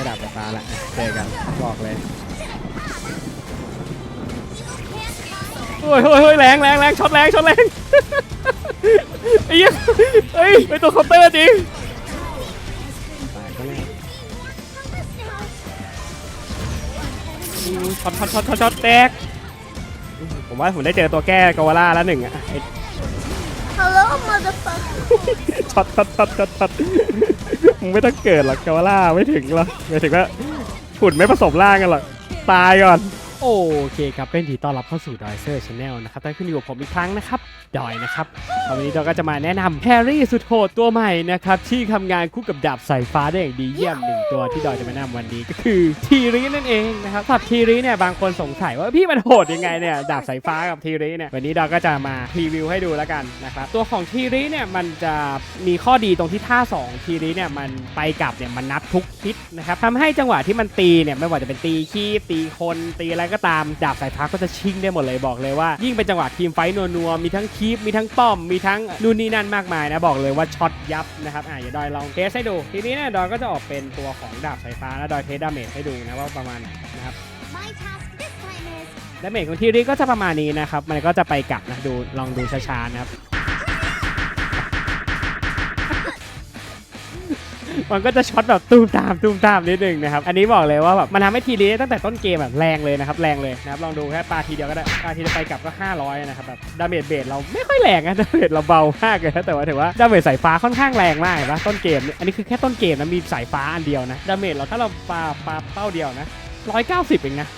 ได้ดาบไฟฟ้าละอะเจอกันบอกเลยโอ้ยโอ้ยโอ้ยแรงแรงแรงช็อตแรงช็อตแรงไอ้เหี้ยเฮ้ยเป็นตัวเคาน์เตอร์จริงตายก็แน่อู้ช็อตช็อตช็อตช็อตช็อตแตก ผมว่าผมได้เจอตัวแก้กาวาล่าแล้วหนึ่งอะไอ้ Hello, motherfucker. ช็อตช็อตช็อตช็อตช็อต มึงไม่ต้องเกิดหรอกกาวาล่าไม่ถึงหรอกไม่ถึงว่าหุ่นไม่ผสมร่างกันหรอกตายก่อน โอเคครับเป็นทีต้อนรับเข้าสู่ดอยเซอร์ชาแนลนะครับได้ขึ้นอยู่กับผมอีกครั้งนะครับ ดอยนะครับตอนนี้เราก็จะมาแนะนำแฮร์รี่สุดโหดตัวใหม่นะครับ ที่ทำงานคู่กับดาบสายฟ้าได้อย่างดีเยี่ยมหนึ่งตัวที่ดอยจะมาแนะนำวันนี้ก็คือทีรีนั่นเองนะครับสับทีรีเนี่ยบางคนสงสัยว่าพี่มันโหดยังไงเนี่ยดาบสายฟ้ากับทีรีเนี่ยวันนี้ดอยก็จะมารีวิวให้ดูแล้วกันนะครับตัวของทีรีเนี่ยมันจะมีข้อดีตรงที่ท่า2ทีรีเนี่ยมันไปกลับเนี่ยมันนับทุกฮิตนะครับทำให้จังหวะที่มันตีเนี่ยไม่ว่าจะเป็นตีคีบตีคนตีอะไรก็ตามดาบสายฟ้าก็จะชิงได้หมดเลยบอกเลยว่า ยิ่งเป็นจังหวะทีมไฟท์นัวๆมีทั้งคีบมีทั้งป้อมมีทั้งนู่นนี่นั่นมากมายนะบอกเลยว่าช็อตยับนะครับอะอย่าดอยลองเทสให้ดู ทีนี้เนี่ยดอยก็จะออกเป็นตัวของดาบสายฟ้าแล้วดอยเทสดาเมจให้ดูนะว่าประมาณไหนนะครับ My task this time is ดาเมจของทีนี้ก็จะประมาณนี้นะครับมันก็จะไปกลับนะดูลองดูช้าๆนะครับ มันก็จะช็อตแบบตูมตามตูมตามนิดนึงนะครับ อันนี้บอกเลยว่าแบบมันทำให้ทีนี้ตั้งแต่ต้นเกมแบบแรงเลยนะครับแรงเลยนะครับลองดูแค่ปาทีเดียวก็ได้ปาทีเดียวไปกลับก็ 500 นะครับแบบดาเมจเบสเราไม่ค่อยแรงนะดาเมจเราเบามากเลยนะแต่ว่าถือว่าดาเมจสายฟ้าค่อนข้างแรงมากเห็นปะต้นเกมอันนี้คือแค่ต้นเกมนะมีสายฟ้าอันเดียวนะดาเมจเราถ้าเราปาปาเป้าเดียวนะ190เองนะ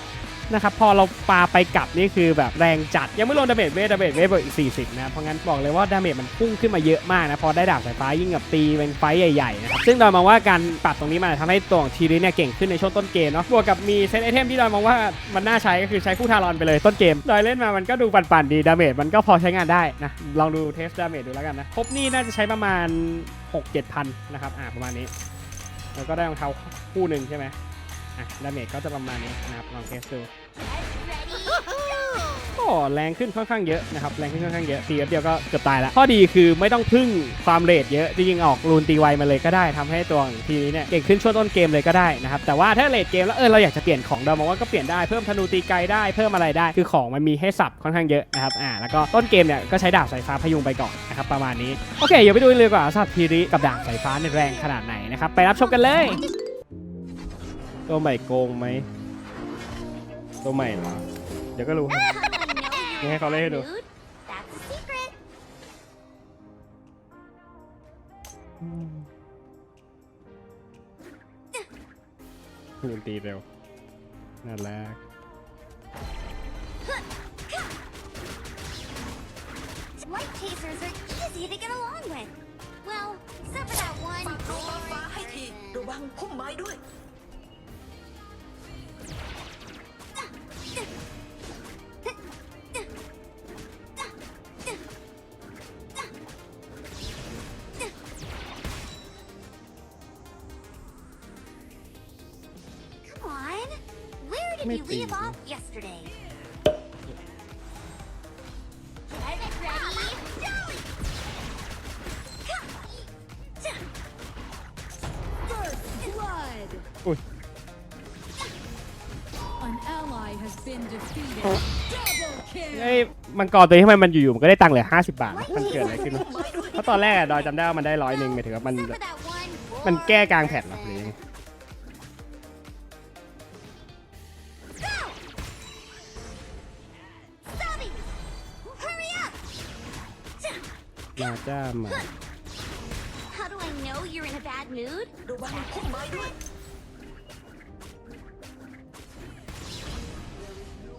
นะครับพอเราปาไปกลับนี่คือแบบแรงจัด ยังไม่รวมดาเมจเวทดาเมจเวทบวกอีก 40 นะเพราะงั้นบอกเลยว่าดาเมจมันพุ่งขึ้นมาเยอะมากนะพอได้ดาบสายฟ้ายิ่งกับตีเป็นไฟใหญ่ๆนะครับซึ่งดอยมองว่าการปรับตรงนี้มันทำให้ตัวของทีนี้เนี่ยเก่งขึ้นในช่วงต้นเกมเนาะบวกกับมีเซตไอเทมที่ดอยมองว่ามันน่าใช้ก็คือใช้คู่ทารอนไปเลยต้นเกมดอยเล่นมามันก็ดูปั่นๆดีดาเมจมันก็พอใช้งานได้นะลองดูเทสดาเมจดูแล้วกันนะครบนี่น่าจะใช้ประมาณ 6-7พันนะครับอ่าประมาณนี้ แล้วก็ได้รองเท้าคู่หนึ่งใช่ไหม อะดาเมจก็จะประมาณนี้นะครับลองเทสดูก็แรงขึ้นค่อนข้างเยอะนะครับ แรงขึ้นค่อนข้างเยอะตีแป๊บเดียวก็เกือบตายแล้ว ข้อดีคือไม่ต้องพึ่งความเรทเยอะ จริงๆ ออกรูนตีไวมาเลยก็ได้ทำให้ตัวของทีนี้เนี่ยเก่งขึ้นช่วงต้นเกมเลยก็ได้นะครับ แต่ว่าถ้าเรทเกมแล้วเออเราอยากจะเปลี่ยนของเรามองว่าก็เปลี่ยนได้ เพิ่มธนูตีไกลได้ เพิ่มอะไรได้ คือของมันมีให้สับค่อนข้างเยอะนะครับ อ่า แล้วก็ต้นเกมเนี่ยก็ใช้ดาบสายฟ้าพยุงไปก่อนนะครับประมาณนี้ โอเคเดี๋ยวไปดูเลยดีกว่าสับทีริกับดาบสายฟ้าเนี่ยแรงขนาดไหนนะครับ ไปรับชมกันเลย ตัวใหม่โกงไหม ตัวใหม่เหรอ เดี๋ยวก็รู้ครับ I know you're Nghe cậu a lấy bad được. mood. That's a secret. ดนตรีเร็วน่ารัก Light chasers are easy to get along with. Well, except for that one ฝากรั้วมาฟ้าให้ที boring ระวังพุ่มไม้ด้วย Where did you Maybe. leave off yesterday? Get it ready. Blood! Ui. An ally has been defeated. Oh. Double เอ้ย kill! มังกรตัวนี้ทำไมมันอยู่ๆมันก็ได้ตังค์เหลือ50 บาท Light มันเกิดอะไร chasers ขึ้น are วะ easy to เพราะตอนแรกอะดอยจำได้ว่ามันได้ร้อยหนึ่งหมายถึงว่ามัน Except for that one มันแก้กลาง boring แผ่นเหรอ มาจ้ามา How do I know you're in a bad mood? ระวังพุ่มไม้ด้วย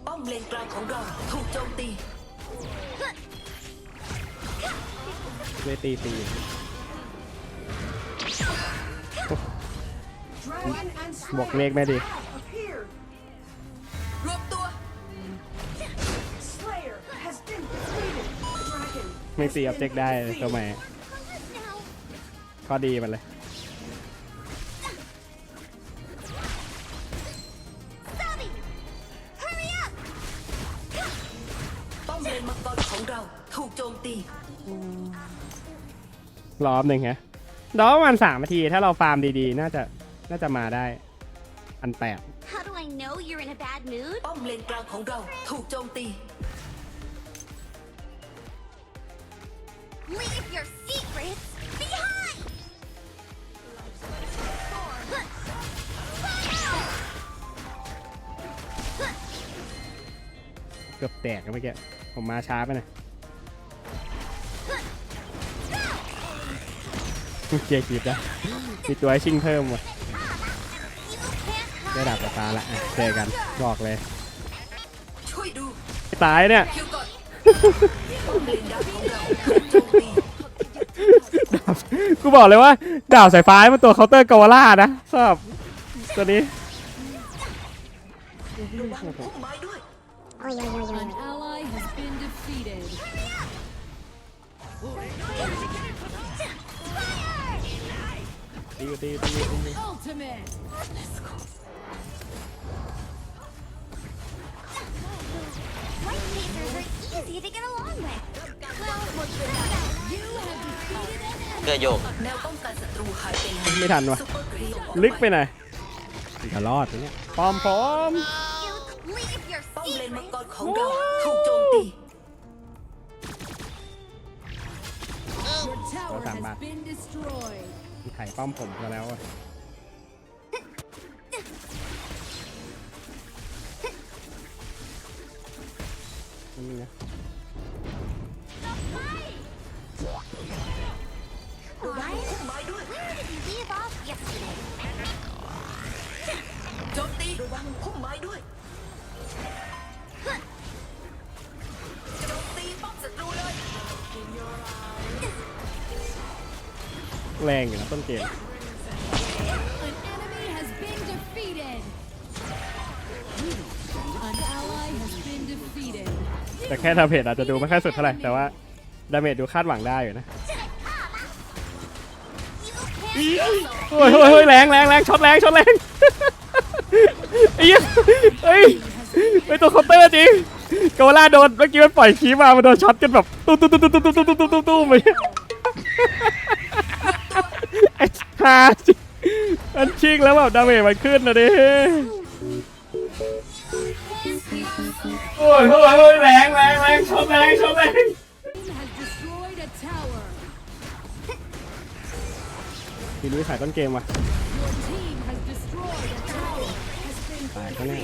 ป้อมเลนกลางของเราถูกโจมตี เวตีตีบวกเลขแม่ดิร ไม่ตีออบเจกได้ตัวใหม่ Now, ข้อดีมันเลย Stubby! Hurry up! ป้อมเลนมังกรของเราถูกโจมตี รอบหนึ่งฮะรอประมาณสามนาที ถ้าเราฟาร์มดีๆ น่าจะน่าจะมาได้อันแปด How do I know you're in a bad mood? ป้อมเลนกลางของเราถูกโจมตี Leave your secrets behind! Fire! เกือบแตกกันเมื่อกี้ผมมาช้าไปหน่อยเกียร์กีบนะมีตัวให้ชิงเพิ่มว่ะ You can't ได้ hide! ดับตาละอะเจอกันบอกเลย ช่วยดูไม่ตายเนี่ย คิวก่อนป้อมเลน ดาบกูบอกเลยว่าดาบสายฟ้ามันตัวเคาน์เตอร์กาวาล่านะชอบตัวนี้ระวังพุ่มไม้ด้วย An ally has been defeated. ตีตีตีตี Ultimate. White chasers are easy to get along with. Well, You have defeated an enemy. เกลือโยก แนวป้องกันศัตรูหายไปแล้วไม่ทันวะ ซุปเปอร์ครีปลึกไปหน่อยจะรอดไหมเนี่ยปอมพร้อม you leave your ป้อมเลนมัง secrets กรของเราถูกโจมตี Your tower Well done, has Matt. been destroyed. ไข่ป้อมผมซะแล้วอะ นี่นะระวังพุ่มไม้ด้วย Where did you leave off yesterday? โจมตีระวังพุ่มไม้ด้วยโจมตีป้อมศัตรูเลยแรงอยู่นะต้นเกม แต่แค่ทำเพจอาจจะดูไม่ค่อยสุดเท่าไหร่ แต่ว่าดาเมจดูคาดหวังได้อยู่นะโอ้ยโอ้ยแรงแรงแรงช็อตแรงช็อตแรงไอ้เฮ้ยไอ้ตัวเคาน์เตอร์จริงกาวล่าโดนเมื่อกี้มันปล่อยคีมามันโดนช็อตกันแบบตุ้มตุ้มตุ้มตุ้มตุ้มตุ้มตุ้มตุ้มตุ้มตุ้มไปไอ้ฮาจริงมันชิงแล้วแบบดาเมจมันขึ้นนะดิ อ้ยโอ้ยโอ้ยแรงแรงแรงช็อตแรงช็อตแรง has destroyed a tower. พี่ลุยขายต้นเกมว่ะ Your team has destroyed a tower. ตายก็แน่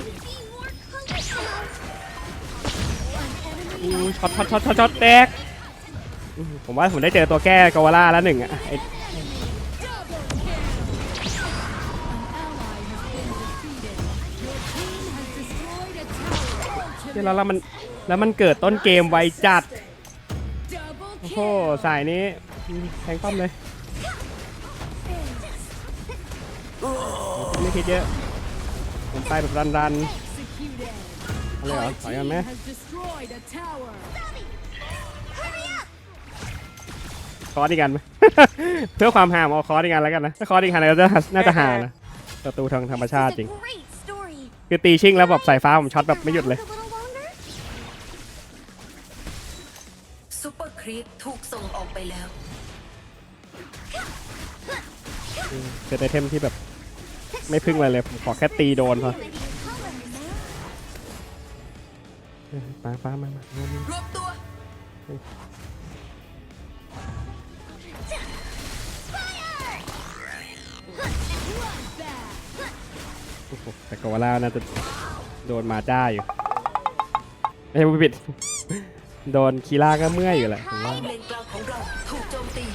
อู้ช็อตช็อตช็อตช็อตช็อตแตกอื้อผมว่าผมได้เจอตัวแก้กาวาล่าแล้วหนึ่งอะไอ้ เดี๋ยวแล้วแล้วมันแล้วมันเกิดต้นเกมไวจัด โอ้โหสายนี้แทงป้อมเลยไม่คิดเยอะผมไปแบบรันรันอะไรเหรอถอยกันไหมคอร์สอีกกันไหมเพื่อความหามเอาคอร์สอีกกันแล้วกันนะถ้าคอร์สอีกกันก็จะน่าจะห่านะประตูทางธรรมชาติจริง คือตีชิงแล้วแบบสายฟ้าผมช็อตแบบไม่หยุดเลย ครีปถูกส่งออกไปแล้วเป็นไอเทมที่แบบ ไม่พึ่งอะไรเลยผมขอแค่ตีโดนพอ Living colors. มาฟ้ามามารวมตัว โอ้โหแต่กวาล่าน่าจะโดนมาจ้าอยู่ไม่ใช่ผู้ผิด โดนคีล่าก็เมื่อยอยู่แหละผมว่าป้อมเลนกลางของเราถูกโจมตี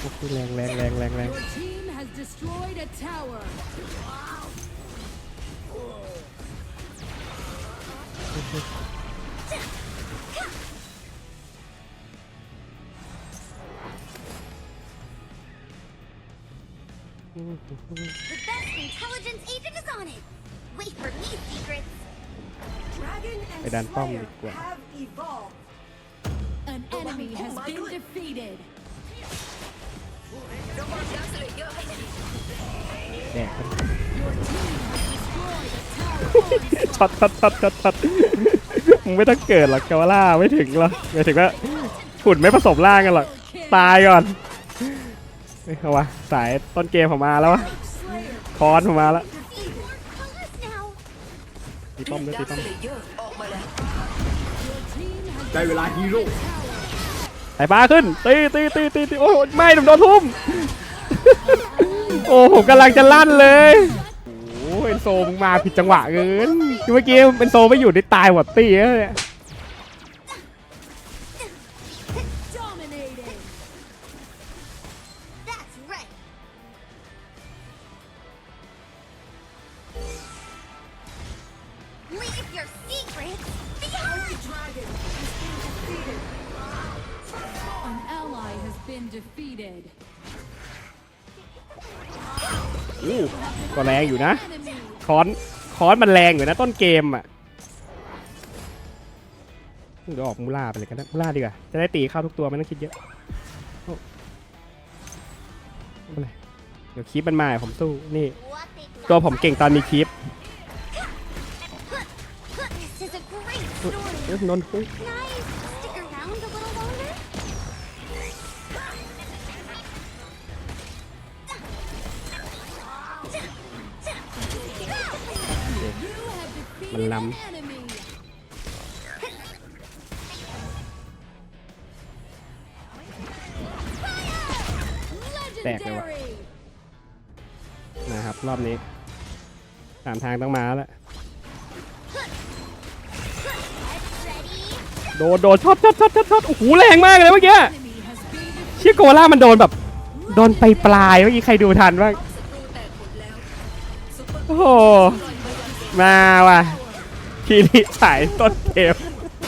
โอ้โหแรงแรงแรงแรงแรง Your team has destroyed a tower. 'Cause The best intelligence agent is on it. Wait for me, secrets. ไปดันป้อมดีกว่า An enemy has been defeated. ระวังดักสเลเยอร์ให้ดีแดกกัน Your team has destroyed a tower. ช็อตช็อตช็อตช็อตช็อตมึงไม่ต้องเกิดหรอกกาวาล่าไม่ถึงหรอกไม่ถึงว่าหุ่นไม่ผสมร่างกันหรอก ตายก่อนเฮ้ยเอาวะสายต้นเกมผมมาแล้ววะคอนผมมาแล้ว Defeated. ตีป้อมด้วยตีป้อมเลเยอร์ออกมาแล้ว Your team has ได้เวลาฮีโร่สายฟ้าขึ้นตีตีตีตีตีโอ้ยไม่ผมโดนทุ่ม โอ้ผมกำลังจะลั่นเลยโอ้เอ็นโซมึงมาผิดจังหวะเกินคือเมื่อกี้เป็นโซไม่อยู่ได้ตายหมดตีแล้วเนี่ย ก็แรงอยู่นะ Enemy คอนคอนมันแรงอยู่นะต้นเกมอะเดี๋ยวออกมูล่าไปเลยกันนะมูล่าดีกว่า จะได้ตีเข้าทุกตัวไม่ต้องคิดเยอะโอ้ไม่เป็นไรเดี๋ยวคีปมันมาผมสู้นี่ What they ตัวผมเก่งตอนมีคีป This is a great อุ๊ย story. เอ้ยนนท์ have defeated Mình an lầm. enemy. แตกเลยว่ะนะครับ รอบนี้สามทางต้องมาแล้วโดนโดนช็อตช็อตช็อตช็อตช็อตโอ้โหแรงมากเลยเมื่อกี้เชี่ยโกล่ามันโดนแบบ โดนไปปลายเมื่อกี้ใครดูทันบ้างโอ้โหมาว่ะ คีริสายต้นเกม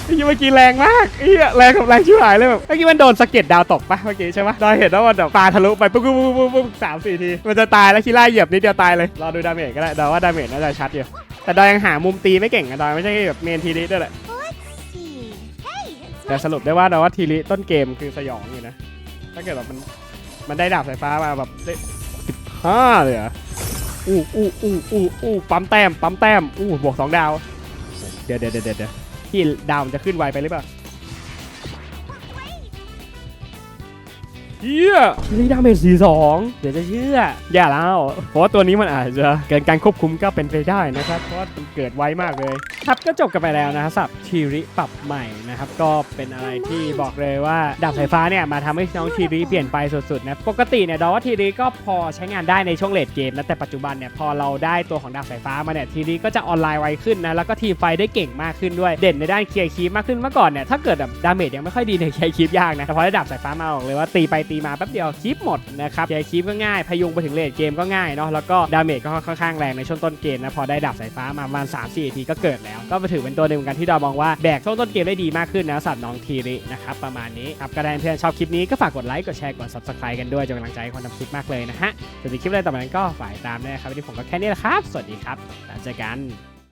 เมื่อกี้เมื่อกี้แรงมากเอ้ยแรงกับแรงชิบหายเลยแบบเมื่อกี้มันโดนสะเก็ดดาวตกปะเมื่อกี้ใช่ปะดอยเห็นว่ามันแบบปาทะลุไปปุ๊บปุ๊บปุ๊บปุ๊บปุ๊บสามสี่ที มันจะตายแล้วคีร่าเหยียบนิดเดียวตายเลยรอดูดาเมจก็ได้ดอยว่าดาเมจน่าจะชัดอยู่แต่ดอยยังหามุมตีไม่เก่งอะดอยไม่ใช่แบบเมนทีริด้วยแหละ Let's see. Hey, it's แต่สรุปได้ว่าดอยว่าทีริต้นเกมคือสยองอยู่นะถ้าเกิดแบบมันมันได้ดาบสายฟ้ามาแบบได้สิบห้าเลยเหรออู้อู้อู้อู้อู้ปั๊มแต้มปั๊มแต้มอู้บวกสองดาว เดี๋ยวเดี๋ยวเดี๋ยวเดี๋ยวที่ดาวมันจะขึ้นไวไปหรือเปล่า เชี่ยนี่ดาเมจสี่สองเดี๋ยวจะเชื่อ อย่าแล้ว เพราะว่าตัวนี้มันอาจจะเกินการควบคุมก็เป็นไปได้นะครับ เพราะว่ามันเกิดไวมากเลย ครับก็จบกันไปแล้วนะครับสับทีริปรับใหม่นะครับ ก็เป็นอะไรที่บอกเลยว่าดาบสายฟ้าเนี่ยมาทำให้น้องทีริเปลี่ยนไปสุดๆนะ ปกติเนี่ยดอว่าทีริก็พอใช้งานได้ในช่วงเลดเกมนะแต่ปัจจุบันเนี่ยพอเราได้ตัวของดาบสายฟ้ามาเนี่ยทีริก็จะออนไลน์ไวขึ้นนะแล้วก็ทีมไฟได้เก่งมากขึ้นด้วยเด่นในด้านเคลียร์คีปมากขึ้นเมื่อก่อนเนี่ยถ้าเกิดแบบดาเมจยังไม่ค่อยดีในเคลียร์คีปยากนะแต่พอได้ดาบสายฟ้ามาบอกเลยว่าตีไปตีมาแป๊บเดียวคีปหมดนะครับเคลียร์คีปก็ง่ายพยุงไปถึงเลดเกมก็ง่ายเนาะแล้วก็ดาเมจก็ค่อนข้างแรงในช่วงต้นเกมนะพอได้ดาบสายฟ้ามาประมาณ 3 4ทีก็เกิดแล้ว ก็ถือเป็นตัวหนึ่งเหมือนกันที่เรามองว่าแบกช่วงต้นเกมได้ดีมากขึ้นนะสำหรับน้องทีรินะครับประมาณนี้ครับก็ได้เพื่อนชอบคลิปนี้ก็ฝากกดไลค์กดแชร์กด subscribe กันด้วยจะเป็นกำลังใจให้คนทำคลิปมากเลยนะฮะส่วนในคลิปอะไรต่อไปนั้นก็ฝ่ายตามด้วยนะครับวันนี้ผมก็แค่นี้แหละครับ สวัสดีครับแล้วเจอกัน